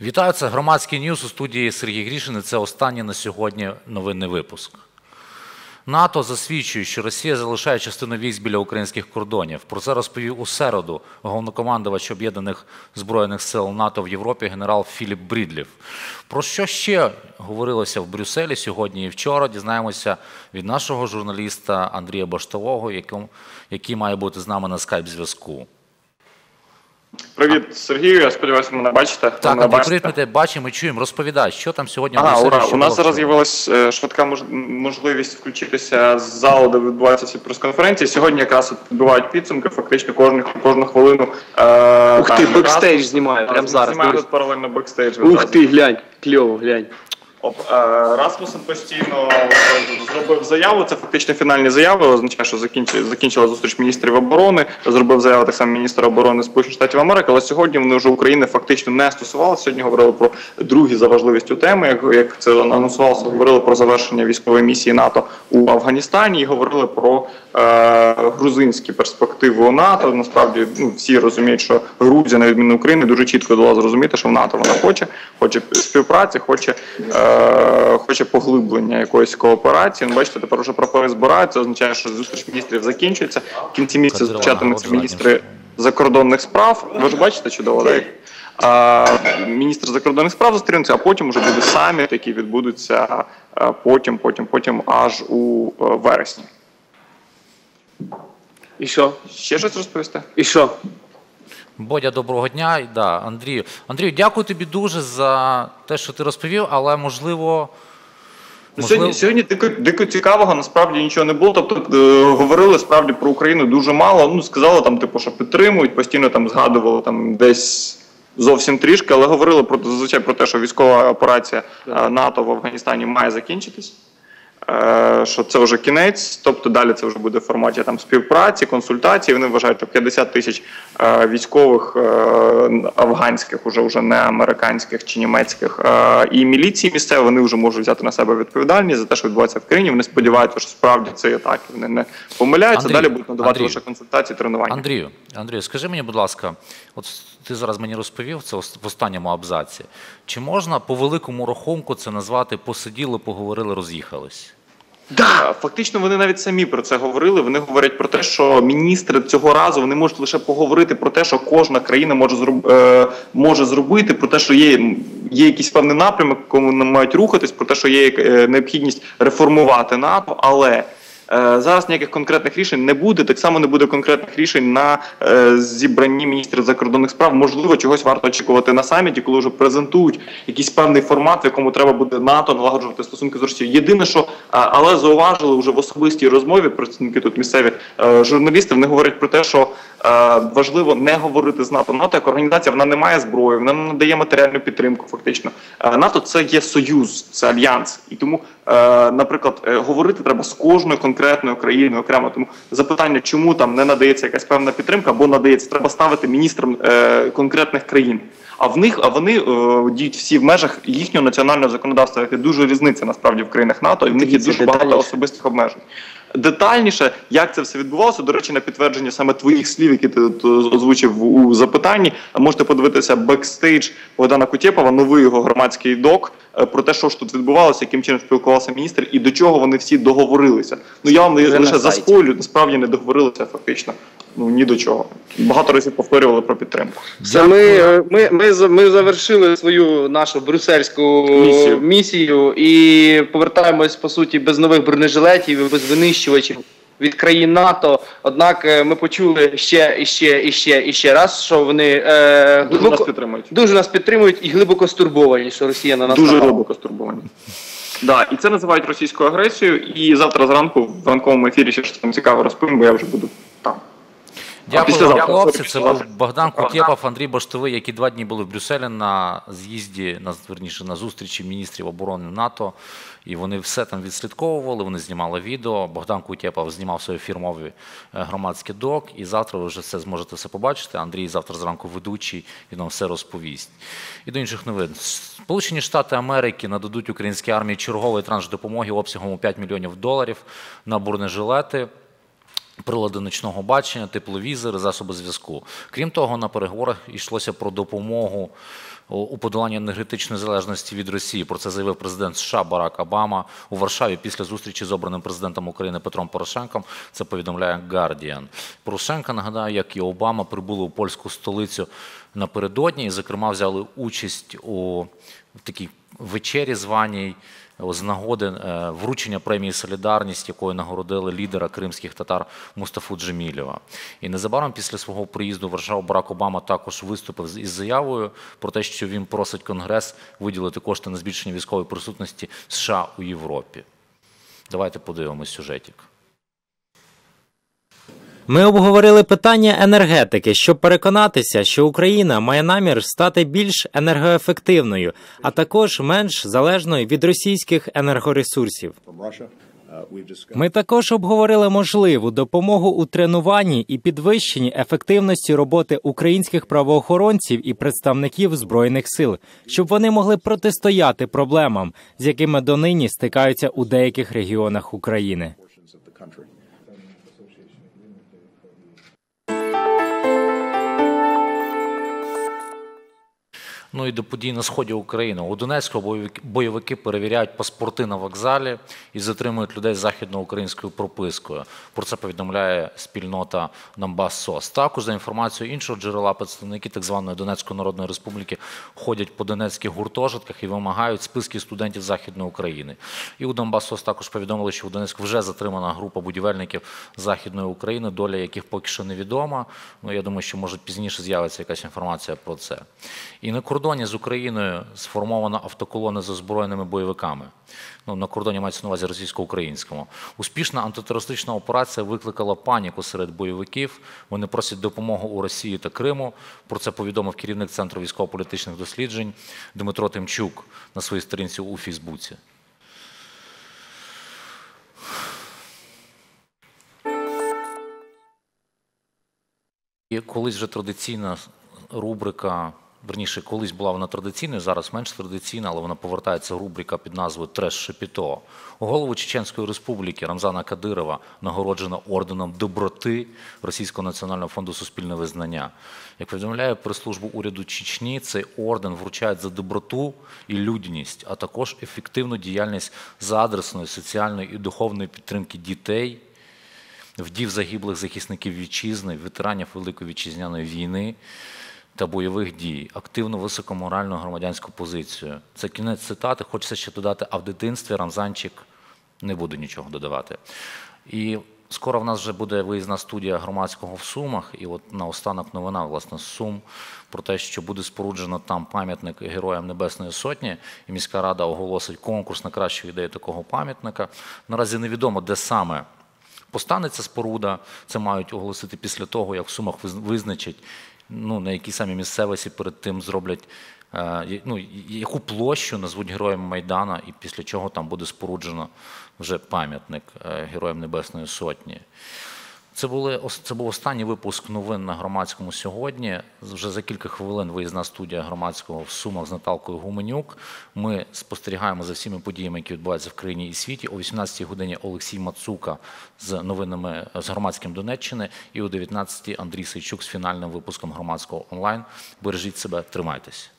Вітаю, це громадський ньюс у студії Сергій Грішин. і Це останній на сьогодні новинний випуск. НАТО засвідчує, що Росія залишає частину військ біля українських кордонів. Про це розповів у середу головнокомандувач Об'єднаних збройних сил НАТО в Європі генерал Філіп Брідлів. Про що ще говорилося в Брюсселі сьогодні і вчора? Дізнаємося від нашого журналіста Андрія Баштового, який має бути з нами на скайп-зв'язку. Привіт, Сергію. Я сподіваюся, ви мене бачите. Так, мене бачите? привіт, ми тебе бачимо і чуємо. Розповідай, що там сьогодні Брюсселі, ура. що У нас зараз вчора? з'явилась е, швидка можливість включитися з залу, де відбуваються всі прес-конференції. Сьогодні якраз от підбивають підсумки, фактично кожну, кожну хвилину. Е, Ух ти, бекстейдж знімаю, прямо зараз, Знімаю дивись. тут паралельно бекстейдж. Ух ти, глянь, кльово, глянь. Е, Расмусен постійно е, зробив заяву. Це фактично фінальні заяви. Означає, що закінчила закінчила зустріч міністрів оборони. Зробив заяву так само міністр оборони Сполучених Штатів Америки. Але сьогодні вони вже України фактично не стосувалися. Сьогодні говорили про другі за важливістю теми. Як, як це анонсувалося, говорили про завершення військової місії НАТО у Афганістані і говорили про е, грузинські перспективи у НАТО. Насправді ну, всі розуміють, що Грузія, на відміну України, дуже чітко дала зрозуміти, що в НАТО вона хоче, хоче співпраці, хоче, е, хоче поглиблення якоїсь кооперації. Ну, бачите, тепер вже прапори збирають. Це означає, що зустріч міністрів закінчується. В кінці місяця нагороджена міністри закордонних справ. Ви ж бачите чудово, так? Міністр закордонних справ зустрінеться, а потім вже буде саміт, який відбудеться е, потім, потім, потім аж у е, вересні. І що? Ще щось розповісти? І що? Бодя, доброго дня. І Да, Андрію. Андрію, дякую тобі дуже за те, що ти розповів, але можливо. Ну, можливо... Сьогодні, сьогодні дико, дико цікавого насправді нічого не було. Тобто е, говорили справді про Україну дуже мало. Ну сказали там, типу, що підтримують, постійно там згадували там десь. Зовсім трішки, але говорили про зазвичай про те, що військова операція е, НАТО в Афганістані має закінчитись. Е, Що це вже кінець, тобто далі це вже буде в форматі там співпраці, консультацій. Вони вважають, що 50 тисяч е, військових е, афганських, уже вже не американських чи німецьких, і міліції місцеві вони вже можуть взяти на себе відповідальність за те, що відбувається в країні. Вони сподіваються, що справді це є так. Вони не помиляються. Андрій, далі будуть надавати Андрій. лише консультації, тренування. Андрію, Андрію, скажи мені, будь ласка, от ти зараз мені розповів це в останньому абзаці. Чи можна по великому рахунку це назвати посиділи, поговорили, роз'їхались? Да, фактично вони навіть самі про це говорили. Вони говорять про те, що міністри цього разу вони можуть лише поговорити про те, що кожна країна може зроб, е, може зробити, про те, що є, є якийсь певний напрямок, кому мають рухатись, про те, що є е, необхідність реформувати НАТО, але. Е, Зараз ніяких конкретних рішень не буде. Так само не буде конкретних рішень на е, зібранні міністрів закордонних справ. Можливо, чогось варто очікувати на саміті, коли вже презентують якийсь певний формат, в якому треба буде НАТО налагоджувати стосунки з Росією. Єдине, що але зауважили вже в особистій розмові представники тут місцеві е, журналісти. Вони говорять про те, що важливо не говорити з НАТО. НАТО як організація вона не має зброї, вона не надає матеріальну підтримку. Фактично, НАТО це є союз, це альянс, і тому, наприклад, говорити треба з кожною конкретною країною окремо. Тому запитання, чому там не надається якась певна підтримка, або надається, треба ставити міністрам е, конкретних країн. А в них, а вони е, діють всі в межах їхнього національного законодавства, яке дуже різниця насправді в країнах НАТО, і в них є дуже багато особистих обмежень. Детальніше, як це все відбувалося, до речі, на підтвердження саме твоїх слів, які ти тут озвучив у запитанні, можете подивитися бекстейдж Богдана Кутєпова, новий його громадський док е, про те, що ж тут відбувалося, яким чином спілкувався міністр і до чого вони всі договорилися. Ну я вам Вже лише сайті. заспойлю, насправді не договорилися фактично. Ну ні до чого. Багато разів повторювали про підтримку. Все, ми, е, ми, ми, ми завершили свою нашу брюссельську Місію. місію. і повертаємось по суті без нових бронежилетів і без винищувачів від країн НАТО. Однак е, ми почули ще і ще і ще і ще раз, що вони е, Дуже нас підтримують. дуже нас підтримують і глибоко стурбовані, що Росія на нас Дуже напала. глибоко стурбовані. Да, і це називають російською агресією. І завтра зранку в ранковому ефірі ще щось там цікаво розповім, бо я вже буду там. Дякую вам, хлопці. Це був. Богдан Кутєпов, Андрій Баштовий, які два дні були в Брюсселі на з'їзді, на верніше на зустрічі міністрів оборони НАТО. І вони все там відслідковували, вони знімали відео. Богдан Кутєпов знімав свої фірмові е, громадські док. І завтра ви вже це зможете все побачити. Андрій завтра зранку ведучий і нам все розповість. І до інших новин. Сполучені Штати Америки нададуть українській армії черговий транш допомоги обсягом у 5 мільйонів доларів на бронежилети. Прилади ночного бачення, тепловізори, засоби зв'язку. Крім того, на переговорах йшлося про допомогу у- подоланні енергетичної залежності від Росії. Про це заявив президент США Барак Обама у Варшаві після зустрічі з обраним президентом України Петром Порошенком. Це повідомляє Guardian. Порошенко, нагадаю, як і Обама, прибули у польську столицю напередодні і, зокрема, взяли участь у такій вечері званій з нагоди е, вручення премії Солідарність, якою нагородили лідера кримських татар Мустафу Джемілєва. І незабаром після свого приїзду в Варшаву Барак Обама також виступив із заявою про те, що він просить Конгрес виділити кошти на збільшення військової присутності США у Європі. Давайте подивимось сюжетик. Ми обговорили питання енергетики, щоб переконатися, що Україна має намір стати більш енергоефективною, а також менш залежною від російських енергоресурсів. Ми також обговорили можливу допомогу у тренуванні і підвищенні ефективності роботи українських правоохоронців і представників збройних сил, щоб вони могли протистояти проблемам, з якими донині стикаються у деяких регіонах України. Ну і до подій на сході України. У Донецьку бойовики- перевіряють паспорти на вокзалі і затримують людей з західноукраїнською пропискою. Про це повідомляє спільнота Донбас СОС. Також за інформацією іншого джерела, представники так званої Донецької Народної Республіки ходять по донецьких гуртожитках і вимагають списки студентів Західної України. І у Донбас СОС також повідомили, що у Донецьку вже затримана група будівельників Західної України, доля яких поки що невідома. Ну я думаю, що може пізніше з'явиться якась інформація про це. І на кордоні з Україною сформована автоколона з озброєними бойовиками. Ну, на кордоні мається на увазі російсько-українському. Успішна антитерористична операція викликала паніку серед бойовиків. Вони просять допомогу у Росії та Криму. Про це повідомив керівник Центру військово-політичних досліджень Дмитро Тимчук на своїй сторінці у Фейсбуці. Колись вже традиційна рубрика, верніше, колись була вона традиційною, зараз менш традиційна, але вона повертається рубрика під назвою Треш Шепіто. У голову Чеченської республіки Рамзана Кадирова нагороджено орденом доброти Російського національного фонду суспільне визнання. Як повідомляє прес-службу уряду Чечні, цей орден вручають за доброту і людяність, а також ефективну діяльність за адресної соціальної і духовної підтримки дітей вдів загиблих захисників вітчизни, ветеранів Великої вітчизняної війни та бойових дій, активну високоморальну громадянську позицію. Це кінець цитати. Хочеться ще додати, а в дитинстві Рамзанчик не буде нічого додавати. І скоро в нас вже буде виїзна студія громадського в Сумах. І от наостанок новина, власне, з Сум про те, що буде споруджено там пам'ятник Героям Небесної Сотні, і міська рада оголосить конкурс на кращу ідею такого пам'ятника. Наразі невідомо, де саме Постане ця споруда, це мають оголосити після того, як в Сумах виз- визначать, ну, на якій самі місцевості перед тим зроблять, е, ну, яку площу назвуть Героєм Майдана, і після чого там буде споруджено вже пам'ятник е, Героям Небесної Сотні. Це, були, це був останній випуск новин на громадському сьогодні. Вже за кілька хвилин виїзна студія громадського в Сумах з Наталкою Гуменюк. Ми спостерігаємо за всіми подіями, які відбуваються в країні і світі. О 18-й годині Олексій Мацука з новинами з громадським Донеччини. І о 19-й Андрій Сейчук з фінальним випуском громадського онлайн. Бережіть себе, тримайтесь.